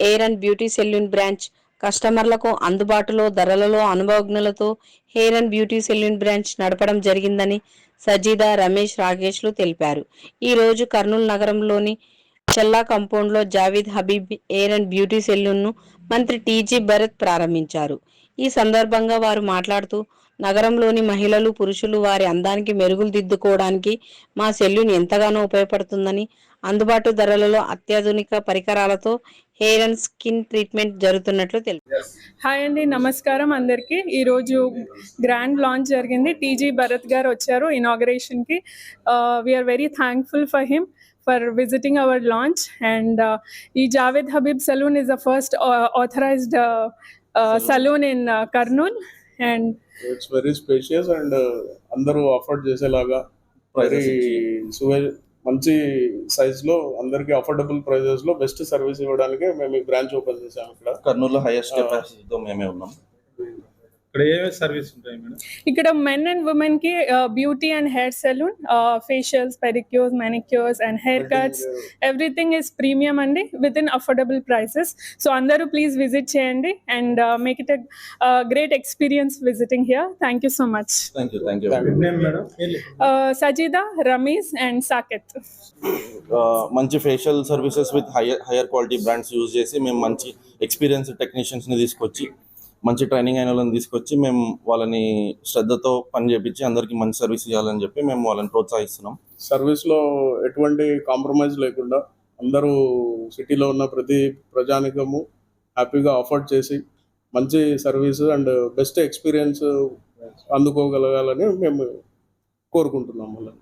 Hair and beauty salon branch కస్టమర్లకు అందుబాటులో ధరలలో అనుభవజ్ఞులతో hair and beauty salon branch నడపడం జరిగిందని సజీదా రమేష్ రాకేష్లు తెలిపారు. ఈరోజు కర్నూలు నగరంలోని Chella కంపౌండ్లో Jawed Habib hair and beauty సెల్యూన్ను మంత్రి టీజీ భరత్ ప్రారంభించారు. ఈ సందర్భంగా వారు మాట్లాడుతూ నగరంలోని మహిళలు పురుషులు వారి అందానికి మెరుగులు దిద్దుకోవడానికి మా సెల్యూన్ ఎంతగానో ఉపయోగపడుతుందని అందుబాటు ధరలలో అత్యాధునిక పరికరాలతో హెయిర్ అండ్ స్కిన్ ట్రీట్మెంట్ జరుగుతున్నట్లు తెలిపారు హాయ్ అండి నమస్కారం అందరికీ. ఈరోజు గ్రాండ్ లాంచ్ జరిగింది. టీజీ భరత్ గారు వచ్చారు ఇనాగరేషన్కి. We are very thankful for him for visiting our launch and ఈ Jawed Habib salon is the first authorised salon in Kurnool and it's very spacious and uh, అందరూ afford చేసేలాగా very suave మంచి సైజ్లో అందరికి affordable ప్రైజెస్లో best service ఇవ్వడానికి మేము ఈ బ్రాంచ్ ఓపెన్ చేసాము ఇక్కడ కర్నూలులో హైయెస్ట్. కెపాసిటీతో మేమే ఉన్నాం ఇక్కడ ఏమేమి సర్వీస్ ఉంటాయి మేడం? ఇక్కడ మెన్ అండ్ ఉమెన్కి beauty and hair salon facials pedicures manicures and hair cuts everything is premium అండి with in affordable prices so అందరూ ప్లీజ్ విజిట్ చేయండి and make it great experience visiting here thank you so much Sajida Rameez and Saketh మంచి facial services with higher higher quality brands use చేసి మేము మంచి experience టెక్నీషియన్స్ని తీసుకొచ్చి మంచి training అయిన వాళ్ళని తీసుకొచ్చి మేము వాళ్ళని శ్రద్ధతో పని చేపించి అందరికీ మంచి సర్వీస్ ఇవ్వాలని చెప్పి మేము వాళ్ళని ప్రోత్సహిస్తున్నాం. సర్వీస్లో ఎటువంటి కాంప్రమైజ్ లేకుండా అందరూ సిటీలో ఉన్న ప్రతి ప్రజానికము హ్యాపీగా అఫోర్డ్ చేసి మంచి సర్వీస్ అండ్ బెస్ట్ ఎక్స్పీరియన్స్ అందుకోగలగాలని మేము కోరుకుంటున్నాం వాళ్ళని.